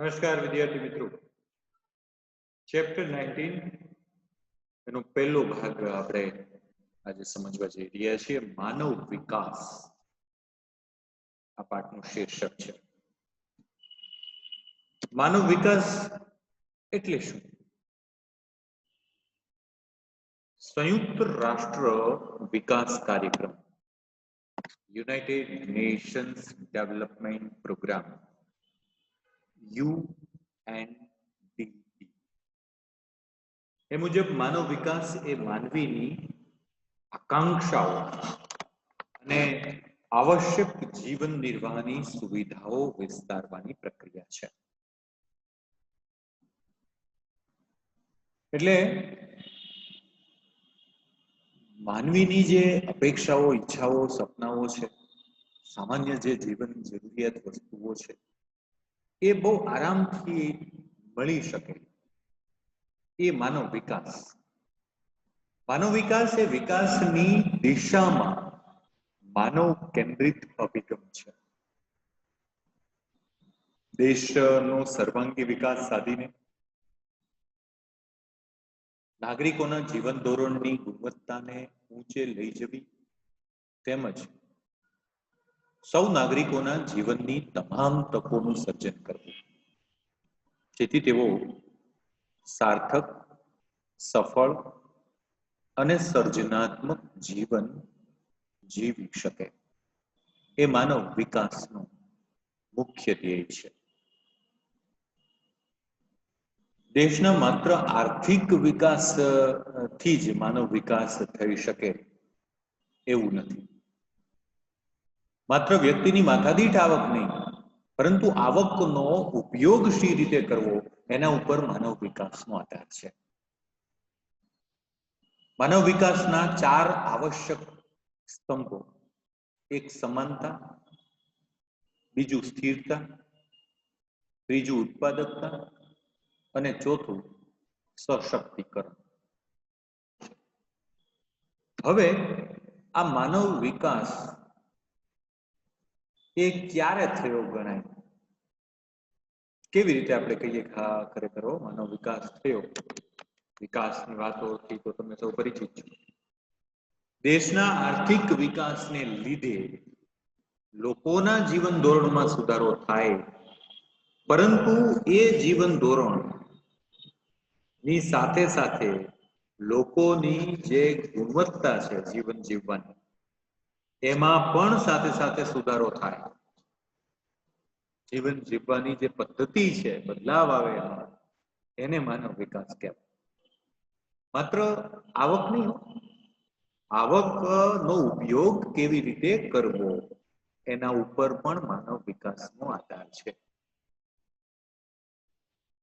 નમસ્કાર વિદ્યાર્થી મિત્રો. ચેપ્ટર નાઇન્ટીન એનો પહેલો ભાગ આપણે આજે સમજવા જઈ રહ્યા છીએ. માનવ વિકાસ. આ પાઠનું શીર્ષક છે. માનવ વિકાસ એટલે શું? સંયુક્ત રાષ્ટ્ર વિકાસ કાર્યક્રમ. United Nations development programme UNDP એ મુજબ માનવ વિકાસ એ માનવીની આકાંક્ષાઓ અને આવશ્યક જીવન નિર્વાહની સુવિધાઓ વિસ્તારવાની પ્રક્રિયા છે. એટલે માનવીની જે અપેક્ષાઓ, ઈચ્છાઓ, સપનાઓ છે, સામાન્ય જે જીવન જરૂરિયાત વસ્તુઓ છે એ બહુ આરામથી મળી શકે. એ માનવ વિકાસ. માનવ વિકાસ એ વિકાસની દિશામાં માનવ કેન્દ્રિત અભિગમ છે. દેશનો સર્વાંગી વિકાસ સાધીને નાગરિકોના જીવન ધોરણની ગુણવત્તાને ઊંચે લઈ જવી તેમજ સૌ નાગરિકોના જીવનની તમામ તકોનું સર્જન કરવું. જેથી તેઓ સાર્થક, સફળ અને સર્જનાત્મક જીવન જીવી શકે. એ માનવ વિકાસનો મુખ્ય ધ્યેય છે. દેશના માત્ર આર્થિક વિકાસથી જ માનવ વિકાસ થઈ શકે એવું નથી. માત્ર વ્યક્તિની માથાદીઠ આવક નહીં, પરંતુ આવકનો ઉપયોગ શી રીતે કરવો, એના ઉપર માનવ વિકાસનો આધાર છે. માનવ વિકાસના ચાર આવશ્યક સ્તંભો, એક સમાનતા, બીજું સ્થિરતા, ત્રીજું ઉત્પાદકતા અને ચોથું સશક્તિકરણ. હવે આ માનવ વિકાસ એ ક્યારે થયો ગણાય? કેવી રીતે આપણે કહીએ ખરેખર માનવ વિકાસ થયો. વિકાસની વાતોથી તો તમે સૌ પરિચિત છો. દેશના આર્થિક વિકાસને લીધે લોકોના જીવન ધોરણમાં સુધારો થાય. પરંતુ એ જીવન ધોરણની સાથે સાથે લોકોની જે ગુણવત્તા છે, જીવન જીવવાની એમાં પણ સાથે સાથે સુધારો થાય. જીવન જીવવાની જે પદ્ધતિ છે, બદલાવ આવે એને માનવ વિકાસ કહેવાય. માત્ર આવક નહીં આવક નો ઉપયોગ કેવી રીતે કરવો, એના ઉપર પણ માનવ વિકાસનો આધાર છે.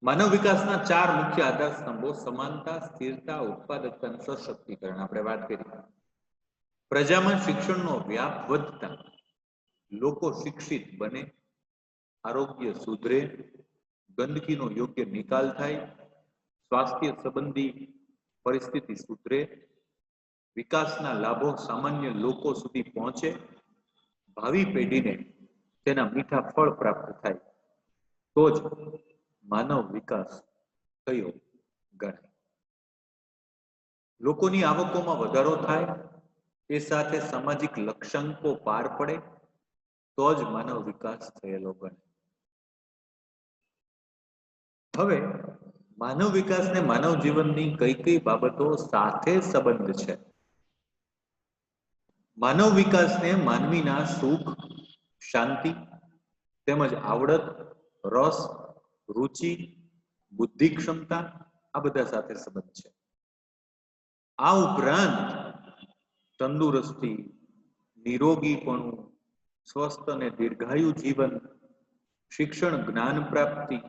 માનવ વિકાસના ચાર મુખ્ય આધાર સ્તંભો સમાનતા, સ્થિરતા, ઉત્પાદકતા અને સશક્તિકરણ. આપણે વાત કરી. પ્રજામાં શિક્ષણનો વ્યાપ વધતા લોકો શિક્ષિત બને, આરોગ્ય સુધરે, ગંદકીનો યોગ્ય નિકાલ થાય, સ્વાસ્થ્ય સંબંધી પરિસ્થિતિ સુધરે, વિકાસના લાભો સામાન્ય લોકો સુધી પહોંચે, ભાવિ પેઢીને તેના મીઠા ફળ પ્રાપ્ત થાય, તો જ માનવ વિકાસ થયો ગણાય. લોકોની આવકોમાં વધારો થાય એ સાથે સામાજિક લક્ષ્યાંકો પાર પડે, તો જ માનવ વિકાસ થયેલો ગણે હવે, માનવ વિકાસ ને માનવ જીવનની કઈ કઈ બાબતો સાથે સંબંધ છે? માનવ વિકાસને માનવીના સુખ, શાંતિ, તેમજ આવડત, રસ, રુચિ બુદ્ધિ ક્ષમતા આ બધા સાથે સંબંધ છે. આ ઉપરાંત તંદુરસ્તી, નિરોગીપણું, સ્વસ્થ અને દીર્ઘાયુ જીવન, શિક્ષણ, જ્ઞાન પ્રાપ્તિ,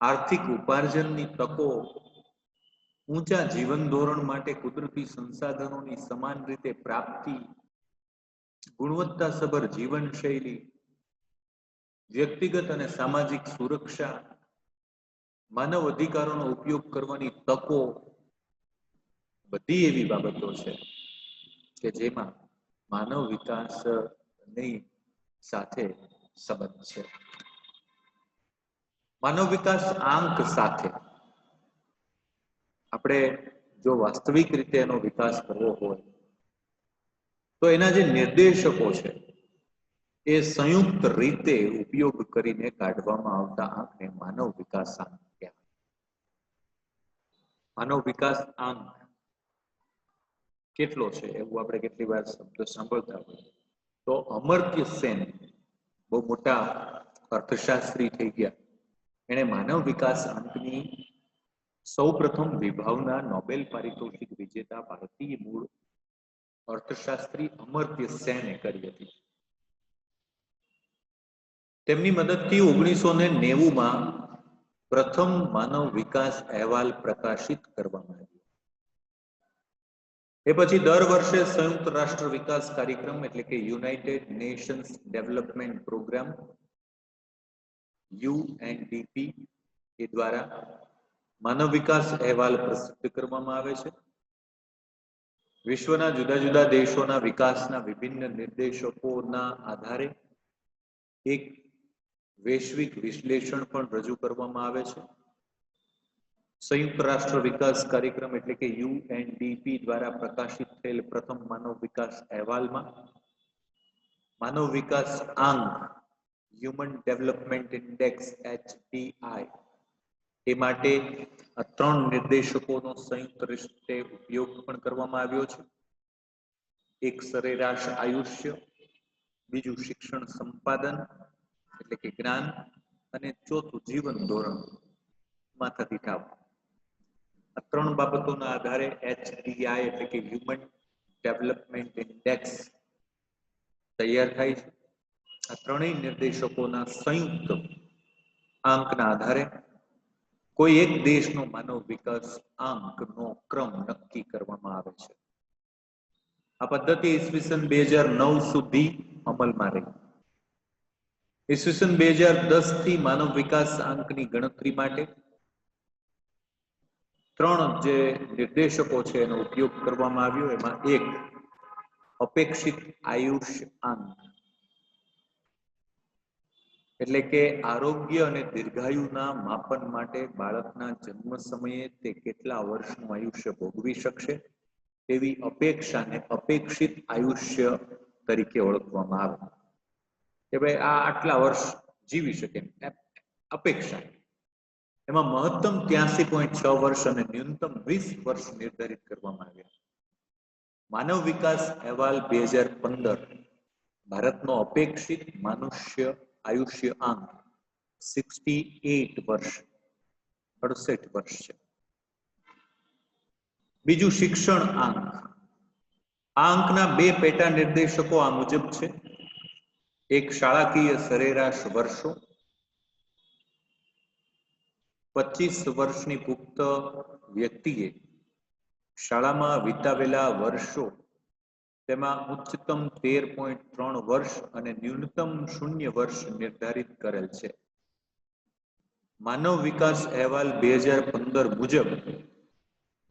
આર્થિક ઉપાર્જનની તકો, ઊંચા જીવન ધોરણ માટે કુદરતી સંસાધનોની સમાન રીતે પ્રાપ્તિ, ગુણવત્તાસભર જીવનશૈલી, વ્યક્તિગત અને સામાજિક સુરક્ષા, માનવ અધિકારોનો ઉપયોગ કરવાની તકો, બધી એવી બાબતો છે. કે જેમાં માનવ વિકાસની સાથે સંબંધ છે. માનવ વિકાસ આંક સાથે આપણે જો વાસ્તવિક રીતે એનો વિકાસ કરવો હોય, તો એના જે નિર્દેશકો છે, એ સંયુક્ત રીતે ઉપયોગ કરીને કાઢવામાં આવતા આંકને માનવ વિકાસ આંક કહેવાય. માનવ વિકાસ આંક કેટલો છે એવું આપણે કેટલી વાર શબ્દ સાંભળતા હોય તો અમર્ત્ય સેન બહુ મોટા અર્થશાસ્ત્રી થઈ ગયા. એણે માનવ વિકાસ અંકની સૌ પ્રથમ વિભાવના નોબેલ પારિતોષિક વિજેતા ભારતીય મૂળ અર્થશાસ્ત્રી અમર્ત્ય સેને કરી હતી. તેમની મદદથી ઓગણીસો ને નેવુંમાં પ્રથમ માનવ વિકાસ અહેવાલ પ્રકાશિત કરવામાં આવ્યો. એ પછી દર વર્ષે સંયુક્ત રાષ્ટ્ર વિકાસ કાર્યક્રમ એટલે કે United Nations development programme, UNDP, એ દ્વારા માનવ વિકાસ અહેવાલ પ્રસિદ્ધ કરવામાં આવે છે. વિશ્વના જુદા જુદા દેશોના વિકાસના વિભિન્ન નિર્દેશકોના આધારે એક વૈશ્વિક વિશ્લેષણ પણ રજૂ કરવામાં આવે છે. સંયુક્ત રાષ્ટ્ર વિકાસ કાર્યક્રમ એટલે કે યુએનડીપી દ્વારા પ્રકાશિત થયેલ પ્રથમ માનવ વિકાસ અહેવાલમાં, માનવ વિકાસ આંક હ્યુમન ડેવલપમેન્ટ ઇન્ડેક્સ એચડીઆઈ, એ માટે આ ત્રણ નિર્દેશકોનો સંયુક્ત રીતે ઉપયોગ પણ કરવામાં આવ્યો છે. એક સરેરાશ આયુષ્ય, બીજું શિક્ષણ સંપાદન, એટલે કે જ્ઞાન, અને ચોથું જીવન ધોરણ, માથાથી ઠાવ આ ત્રણ બાબતોના આધારે એચડીઆઈ એટલે કે હ્યુમન ડેવલપમેન્ટ ઇન્ડેક્સ તૈયાર થાય છે. આ ત્રણેય નિર્દેશકોના સંયુક્ત આંકના આધારે કોઈ એક દેશનો માનવ વિકાસ આંકનો ક્રમ નક્કી કરવામાં આવે છે. આ પદ્ધતિ ઈસવીસન બે હજાર નવ સુધી અમલમાં રહી. ઈસવીસન બે હજાર દસથી માનવ વિકાસ આંકની ગણતરી માટે ત્રણ જે નિર્દેશકો છે એનો ઉપયોગ કરવામાં આવ્યો, એમાં એક અપેક્ષિત આયુષ એટલે કે આરોગ્ય અને દીર્ઘાયુના માપન માટે બાળકના જન્મ સમયે તે કેટલા વર્ષનું આયુષ્ય ભોગવી શકશે, તેવી અપેક્ષાને અપેક્ષિત આયુષ્ય તરીકે ઓળખવામાં આવે. કે ભાઈ આ આટલા વર્ષ જીવી શકે અપેક્ષા. એમાં મહત્તમ ત્યાસી પોઈન્ટ છ વર્ષ અને ન્યૂનતમ વીસ વર્ષ નિર્ધારિત કરવામાં આવ્યા. માનવ વિકાસ અહેવાલ બે હજાર પંદર, ભારતનો અપેક્ષિત મનુષ્ય આયુષ્ય આંક સિક્સટી એટ વર્ષ, અડસઠ વર્ષ છે. બીજું શિક્ષણ આંક. આ અંકના બે પેટા નિર્દેશકો આ મુજબ છે. એક શાળાકીય સરેરાશ વર્ષો પચીસ વર્ષની પુખ્ત વ્યક્તિએ શાળામાં વિતાવેલા વર્ષો, તેમાં ઉચ્ચતમ તેર પોઈન્ટ ત્રણ વર્ષ અને ન્યૂનતમ શૂન્ય વર્ષ નિર્ધારિત કરેલ છે. માનવ વિકાસ અહેવાલ બે હજાર પંદર મુજબ,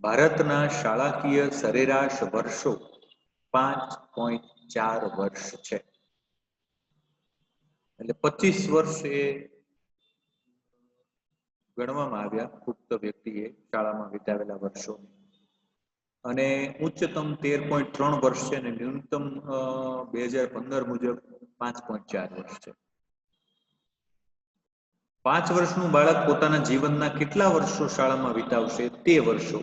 ભારતના શાળાકીય સરેરાશ વર્ષો પાંચ પોઈન્ટ ચાર વર્ષ છે. એટલે પચીસ વર્ષ એ ગણવામાં આવ્યા પુખ્ત વ્યક્તિએ શાળામાં વિતાવેલા વર્ષો. અને ઉચ્ચતમ તેર પોઈન્ટ ત્રણ વર્ષ છે અને ન્યૂનતમ બે હજાર પંદર મુજબ પાંચ પોઈન્ટ ચાર વર્ષ છે. પાંચ વર્ષનું બાળક પોતાના જીવનના કેટલા વર્ષો શાળામાં વિતાવશે તે વર્ષો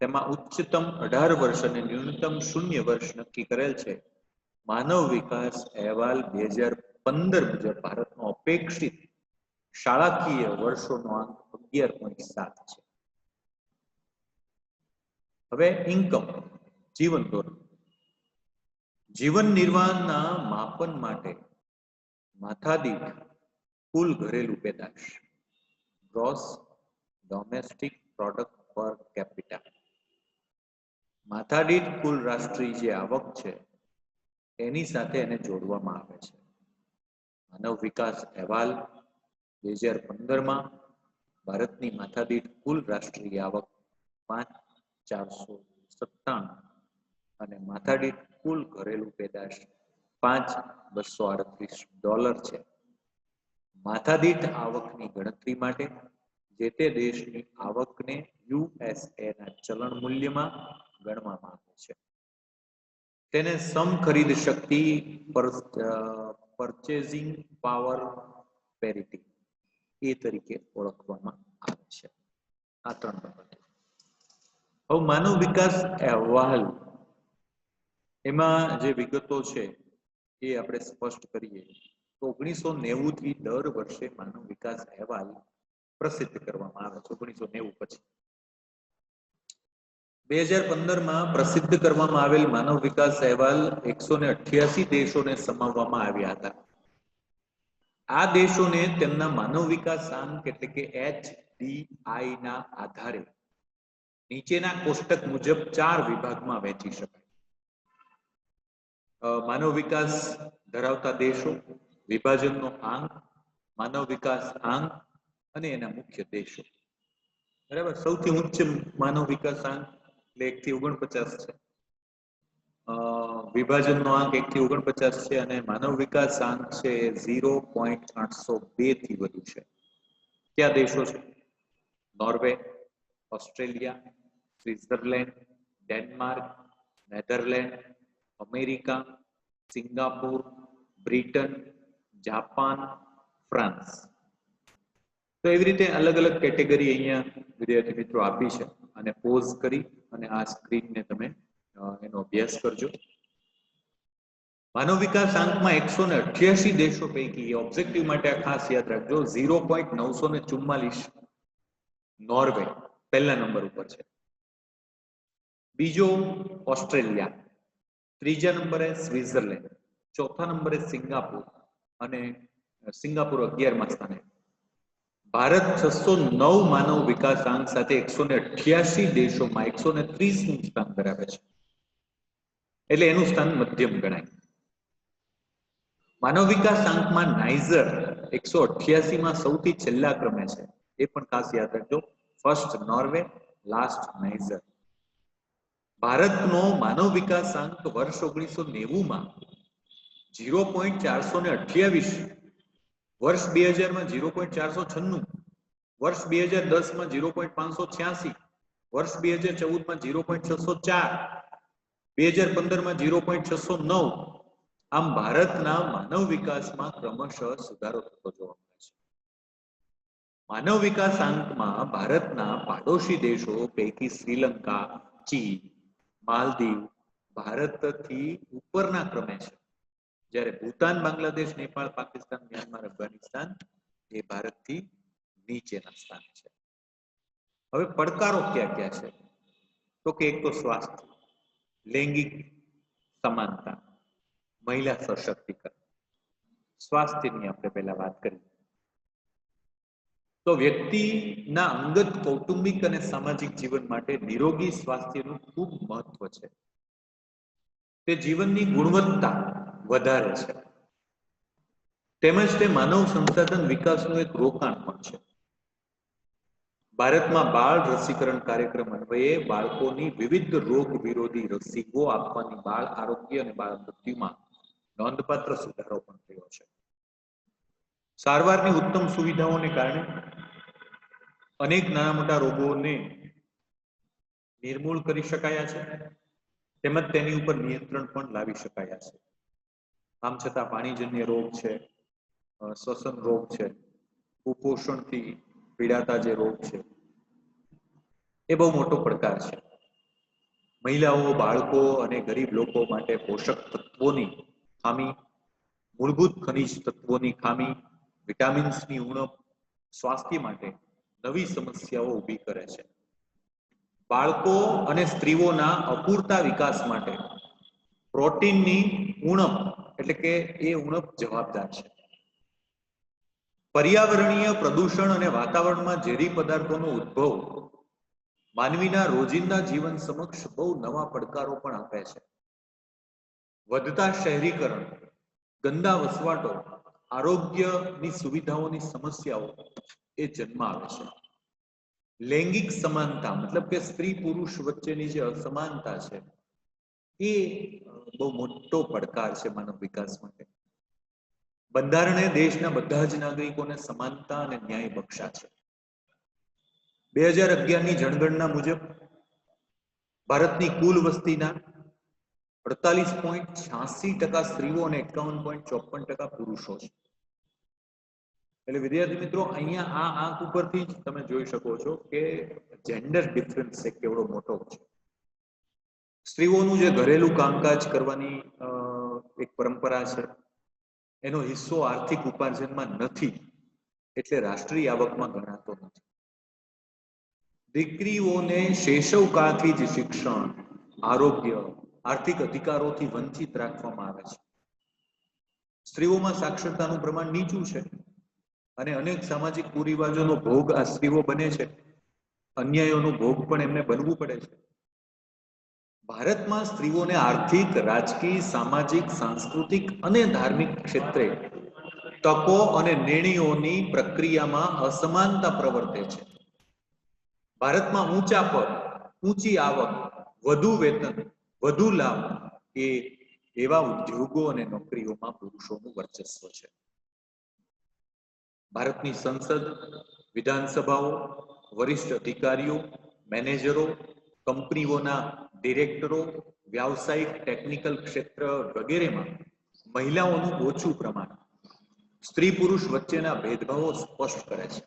તેમાં ઉચ્ચતમ અઢાર વર્ષ અને ન્યૂનતમ શૂન્ય વર્ષ નક્કી કરેલ છે. માનવ વિકાસ અહેવાલ બે હજાર પંદર મુજબ ભારતનો અપેક્ષિત શાળાકીય વર્ષોનો અંક અગિયાર પોઈન્ટ સાત છે. હવે ઇન્કમ જીવન ધોરણ. જીવન નિર્વાહના માપન માટે માથાદીઠ કુલ ઘરેલું પેદાશ gross domestic product per capita માથાદીઠ કુલ રાષ્ટ્રીય જે આવક છે, એની સાથે એને જોડવામાં આવે છે. માનવ વિકાસ અહેવાલ બે હજાર પંદરમાં ભારતની માથાદીઠ કુલ રાષ્ટ્રીય આવક પાંચ ચારસો સત્તાણું અને માથાદીઠ કુલ ઘરેલું પેદાશ પાંચ બસો આડત્રીસ ડોલર છે. માથાદીઠ આવકની ગણતરી માટે જે તે દેશની આવકને યુએસએ ના ચલણ મૂલ્યમાં ગણવામાં આવે છે. તેને સમ ખરીદ શક્તિ પરચેઝિંગ પાવર પેરિટી એ તરીકે ઓળખવામાં આવે છે. આ ત્રણ બાબતો હવે માનવ વિકાસ અહેવાલ, એમાં જે વિગતો છે એ આપણે સ્પષ્ટ કરીએ. તો ઓગણીસો નેવું થી દર વર્ષે માનવ વિકાસ અહેવાલ પ્રસિદ્ધ કરવામાં આવે છે, ઓગણીસો નેવું પછી. બે હજાર પંદરમાં પ્રસિદ્ધ કરવામાં આવેલ માનવ વિકાસ અહેવાલ એકસો ને અઠ્યાસી દેશોને સમાવવામાં આવ્યા હતા. આ દેશોને તેમના માનવ વિકાસ આંક એટલે કે એચડીઆઈ ના આધારે નીચેના કોષ્ટક મુજબ ચાર વિભાગમાં વહેંચી શકાય. માનવ વિકાસ ધરાવતા દેશો, વિભાજનનો આંક માનવ વિકાસ આંક અને એના મુખ્ય દેશો. બરાબર? સૌથી ઉચ્ચ માનવ વિકાસ આંક એટલે એક થી ઓગણપચાસ છે. વિભાજનનો આંક એક થી ઓગણપચાસ છે અને માનવ વિકાસ આંક છે ઝીરો પોઈન્ટ આઠસો બેથી વધુ છે. કયા દેશો છે? Norway, Australia, Switzerland, Denmark, Netherland, America, Singapore, Britain, Japan, France. તો એવી રીતે અલગ અલગ કેટેગરી અહીંયા વિદ્યાર્થી મિત્રો આપી છે. અને પોઝ કરી અને આ સ્ક્રીનને તમે એનો અભ્યાસ કરજો. માનવ વિકાસ આંકમાં એકસો ને અઠ્યાસી દેશો પૈકી ઓબ્જેક્ટિવ માટે આ ખાસ યાદ રાખજો. ઝીરો પોઈન્ટ નવસો ને ચુમ્માલીસ નોર્વે પહેલા નંબર ઉપર છે. બીજો ઓસ્ટ્રેલિયા. ત્રીજા નંબરે સ્વિટ્ઝરલેન્ડ. ચોથા નંબરે સિંગાપુર. અને સિંગાપુર અગિયારમાં સ્થાને. ભારત છસો નવ માનવ વિકાસ આંક સાથે એકસો ને અઠ્યાસી દેશોમાં એકસો ને ત્રીસનું સ્થાન ધરાવે છે. એટલે એનું સ્થાન મધ્યમ ગણાય. માનવ વિકાસ આંકમાં નાઇઝર એકસો માં સૌથી છેલ્લા ક્રમે છે. એ પણ ખાસ યાદ રાખજો. First Norway, last Niger. ભારતનો માનવ વિકાસ આંક વર્ષ ઓગણીસો નેવું માં જીરો પોઈન્ટ ચારસો ને અઠ્યાવીસ, વર્ષ બે હજારમાં જીરો પોઈન્ટ ચારસો છન્નું, વર્ષ બે હજાર દસમાં જીરો પોઈન્ટ પાંચસો છ્યાસી, વર્ષ બે હજાર ચૌદમાં જીરો પોઈન્ટ છસો ચાર માનવ વિકાસમાં ક્રમશઃ સુધારો થતો જોવા મળે છે. માનવ વિકાસ ભારતના પાડોશી દેશો પૈકી શ્રીલંકા, ચીન, માલદીવ ભારતથી ઉપરના ક્રમે છે. જ્યારે ભૂતાન, બાંગ્લાદેશ, નેપાળ, પાકિસ્તાન, મ્યાનમાર, અફઘાનિસ્તાન એ ભારતથી નીચેના સ્થાન છે. હવે પડકારો ક્યાં ક્યાં છે? તો કે એક તો સ્વાસ્થ્ય. લૈંગિક સમાનતા મહિલા સશક્તિકરણ સ્વાસ્થ્યની આપણે પહેલા વાત કરી તો વ્યક્તિના અંગત કૌટુંબિક અને સામાજિક જીવન માટે નિરોગી સ્વાસ્થ્યનું ખૂબ મહત્વ છે તે જીવનની ગુણવત્તા વધારે છે તેમજ તે માનવ સંસાધન વિકાસનું એક રોકાણ પણ છે ભારતમાં બાળ રસીકરણ કાર્યક્રમ અન્વયે બાળકોની વિવિધ રોગ વિરોધી રસીઓ આપવાની બાળ આરોગ્ય અને બાળ મૃત્યુમાં નોંધપાત્ર સુધારો પણ થયો છે. સારવારની ઉત્તમ સુવિધાઓને કારણે અનેક નાના મોટા રોગોને નિર્મૂળ કરી શકાયા છે તેમજ તેની ઉપર નિયંત્રણ પણ લાવી શકાયા છે. આમ છતાં પાણીજન્ય રોગ છે શ્વસન રોગ છે, કુપોષણથી પીડાતા જે રોગ છે, એ બહુ મોટો પડકાર છે. મહિલાઓ, બાળકો અને ગરીબ લોકો માટે પોષક તત્વોની ખામી, મૂળભૂત ખનિજ તત્વોની ખામી, વિટામિન્સની ઉણપ સ્વાસ્થ્ય માટે નવી સમસ્યાઓ ઊભી કરે છે. બાળકો અને સ્ત્રીઓના અપૂરતા વિકાસ માટે પ્રોટીનની ઉણપ એટલે કે એ ઉણપ જવાબદાર છે. પર્યાવરણીય પ્રદૂષણ અને વાતાવરણમાં ઝેરી પદાર્થોનો ઉદ્ભવ માનવીના રોજિંદા જીવન સમક્ષ બહુ નવા પડકારો પણ આપે છે. વધતા શહેરીકરણ, ગંદા વસવાટો, આરોગ્યની સુવિધાઓની સમસ્યાઓ એ જન્મ આવે છે. લૈંગિક સમાનતા, મતલબ કે સ્ત્રી પુરુષ વચ્ચેની જે અસમાનતા છે, એ બહુ મોટો પડકાર છે માનવ વિકાસ માટે. બંધારણે દેશના બધા જ નાગરિકોને સમાનતા અને ન્યાય બક્ષા છે. બે હજાર અગિયારની જનગણના મુજબ ભારતની કુલ વસ્તીના અડતાલીસ પોઈન્ટ છ્યાસી ટકા સ્ત્રીઓ અને એકાવન પોઈન્ટ ચોપન ટકા પુરુષો છે. એટલે વિદ્યાર્થી મિત્રો, અહીંયા આ આંક ઉપરથી જ તમે જોઈ શકો છો કે જેન્ડર ડિફરન્સ છે કેવડો મોટો છે. સ્ત્રીઓનું જે ઘરેલું કામકાજ કરવાની એક પરંપરા છે. એનો હિસ્સો આર્થિક ઉપાર્જનમાં નથી, એટલે રાષ્ટ્રીય આવકમાં ગણાતો નથી. દીકરીઓને શૈશવ જ શિક્ષણ, આરોગ્ય, આર્થિક અધિકારોથી વંચિત રાખવામાં આવે છે. સ્ત્રીઓમાં સાક્ષરતાનું પ્રમાણ નીચું છે અને અનેક સામાજિક કુરિવાજોનો ભોગ આ સ્ત્રીઓ બને છે. અન્યાયોનો ભોગ પણ એમને બનવું પડે છે. ભારતમાં સ્ત્રીઓને આર્થિક, રાજકીય, સામાજિક, સાંસ્કૃતિક અને ધાર્મિક ક્ષેત્રે તકો અને નિર્ણયોની પ્રક્રિયામાં અસમાનતા પ્રવર્તે છે. ભારતમાં ઊંચા પદ, ઊંચી આવક, વધુ વેતન, વધુ લાભ એ એવા ઉદ્યોગો અને નોકરીઓમાં પુરુષોનું વર્ચસ્વ છે. ભારતની સંસદ, વિધાનસભાઓ, વરિષ્ઠ અધિકારીઓ, મેનેજરો, કંપનીઓના ડિરેક્ટરો, વ્યાવસાયિક, ટેકનિકલ ક્ષેત્ર વગેરેમાં મહિલાઓનું ઓછું પ્રમાણ સ્ત્રી પુરુષ વચ્ચેના ભેદભાવો સ્પષ્ટ કરે છે.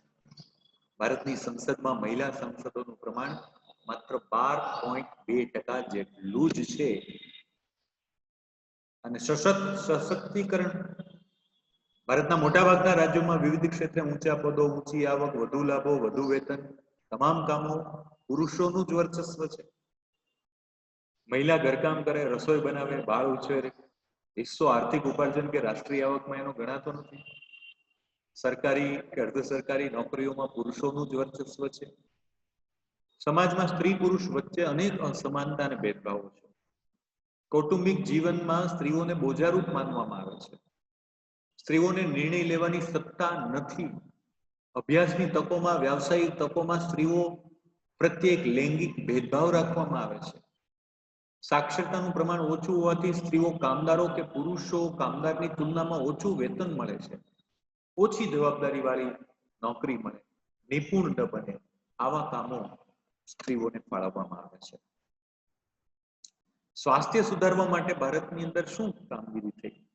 ભારતની સંસદમાં મહિલા સાંસદોનું પ્રમાણ માત્ર બાર પોઈન્ટ બે ટકા જેટલું જ છે. અને સશક્ત, સશક્તિકરણ. ભારતના મોટાભાગના રાજ્યોમાં વિવિધ ક્ષેત્રે ઊંચા પદો, ઊંચી આવક, વધુ લાભો, વધુ વેતન, તમામ કામો પુરુષોનું જ વર્ચસ્વ છે. મહિલા ઘરકામ કરે, રસોઈ બનાવે, બાળ ઉછેરે. હિસ્સો આર્થિક ઉપાર્જન કે રાષ્ટ્રીય આવકમાં એનો ગણાતો નથી. સરકારી કે અર્ધ સરકારી નોકરીઓમાં પુરુષોનું જ વર્ચસ્વ છે. સમાજમાં સ્ત્રી પુરુષ વચ્ચે અનેક અસમાનતા અને ભેદભાવો છે. કૌટુંબિક જીવનમાં સ્ત્રીઓને બોજારૂપ માનવામાં આવે છે. સ્ત્રીઓને નિર્ણય લેવાની સત્તા નથી. અભ્યાસની તકોમાં, વ્યાવસાયિક તકોમાં સ્ત્રીઓ પ્રત્યે એક લૈંગિક ભેદભાવ રાખવામાં આવે છે. સાક્ષરતાનું પ્રમાણ ઓછું હોવાથી સ્ત્રીઓ કામદારો કે પુરુષો કામદારની તુલનામાં ઓછું વેતન મળે છે. ઓછી જવાબદારી વાળી નોકરી મળે, નિપુણ બને આવા કામો સ્ત્રીઓને ફાળવવામાં આવે છે. સ્વાસ્થ્ય સુધારવા માટે ભારતની અંદર શું કામગીરી થઈ?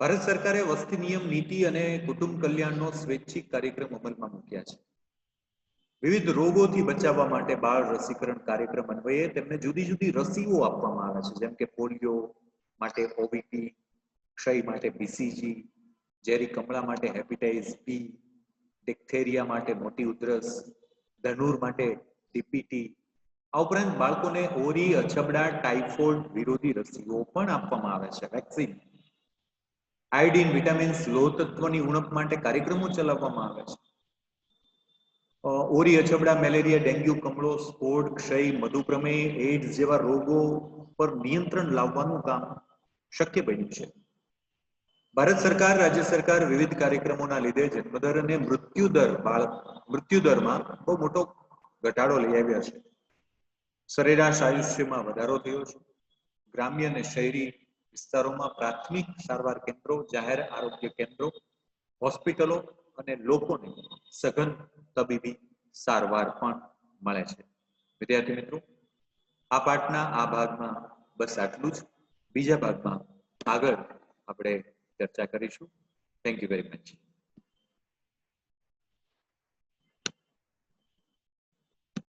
ભારત સરકારે વસ્તી નિયમ, નીતિ અને કુટુંબ કલ્યાણનો સ્વૈચ્છિક કાર્યક્રમ અમલમાં મૂક્યા છે. વિવિધ રોગોથી બચાવવા માટે બાળ રસીકરણ કાર્યક્રમ અન્વયે તેમને જુદી જુદી રસીઓ આપવામાં આવે છે. જેમ કે પોલિયો માટે ઓબીટી ક્ષય માટે બીસીજી ઝેરી કમળા માટે હેપેટાઇટિસ બી ડિક્થેરિયા માટે મોટી ઉધરસ, ધનુર માટે ડીપીટી આ ઉપરાંત બાળકોને ઓરી, અછબડા, ટાઇફોઇડ વિરોધી રસીઓ પણ આપવામાં આવે છે. વેક્સિન, આયોડિન, વિટામિન્સ લોહ તત્વની ઉણપ માટે કાર્યક્રમો ચલાવવામાં આવે છે. ઓરી અછબડા, મેલેરિયા, ડેન્ગ્યુ, કમળો સ્ફોડ ક્ષય, મધુપ્રમેહ એડ્સ જેવા રોગો પર નિયંત્રણ લાવવાનું કામ શક્ય બન્યું છે. ભારત સરકાર, રાજ્ય સરકાર વિવિધ કાર્યક્રમોના લીધે જન્મદર અને મૃત્યુદર બાળક મૃત્યુદરમાં બહુ મોટો ઘટાડો લઈ આવ્યા છે. સરેરાશ આયુષ્યમાં વધારો થયો છે. ગ્રામ્ય અને શહેરી વિસ્તારોમાં પ્રાથમિક સારવાર કેન્દ્રો, જાહેર આરોગ્ય કેન્દ્રો, હોસ્પિટલો અને લોકોને સઘન તબીબી સારવાર પણ મળે છે. વિદ્યાર્થી મિત્રો, આ પાઠના આ ભાગમાં બસ આટલું જ. બીજા ભાગમાં આગળ આપણે ચર્ચા કરીશું. Thank you very much